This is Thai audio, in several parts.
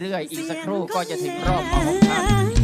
เรื่อยๆอีกสักครู่ก็จะถึงรอบของท่าน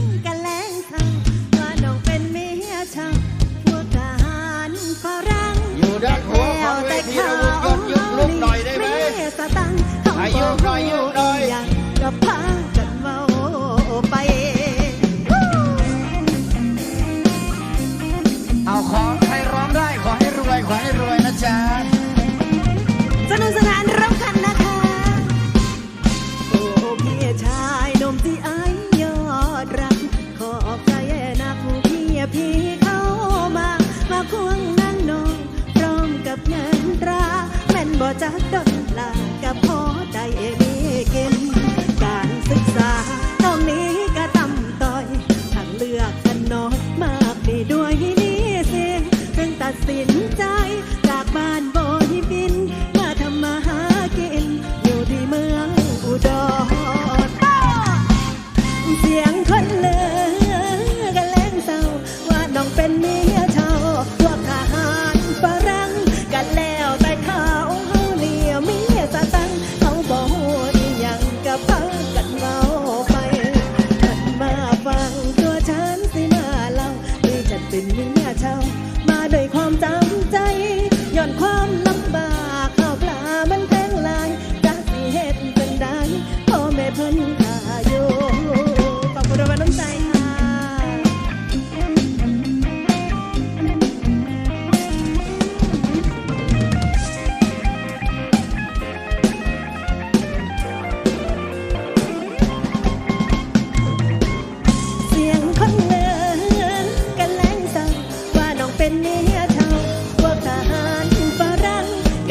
จักดนลากับพอได้มีกิน การศึกษาน้องนี้ก็ต่ำต้อยทางเลือกกันน้อยมากดีด้วยนี่สิจึงตัดสินใจจากบ้านบอยบิน มาทำมาหากิน อยู่ที่เมืองอุดรเสียงคนเลือกันแลงเศร้าว่าน้องเป็นมี เป็นเมียชาวมาด้วยความจำใจย้อนความลำ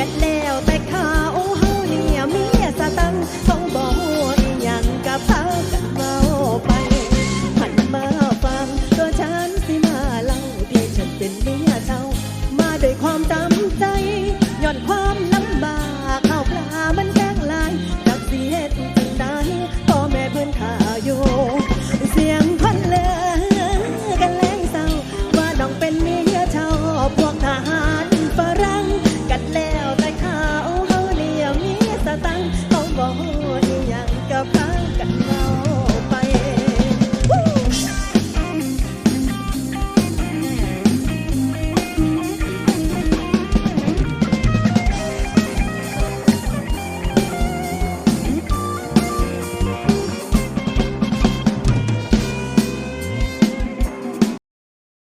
กันแล้วแต่ขาเฮาเนี่ยเมียสะตังทรงบ่ฮู้ยังกับเฮากันเมาไปหันมาฟังตัวฉันสิมาเล่าที่ฉันเป็นเมียเจ้ามาด้วยความจำใจย่อนความ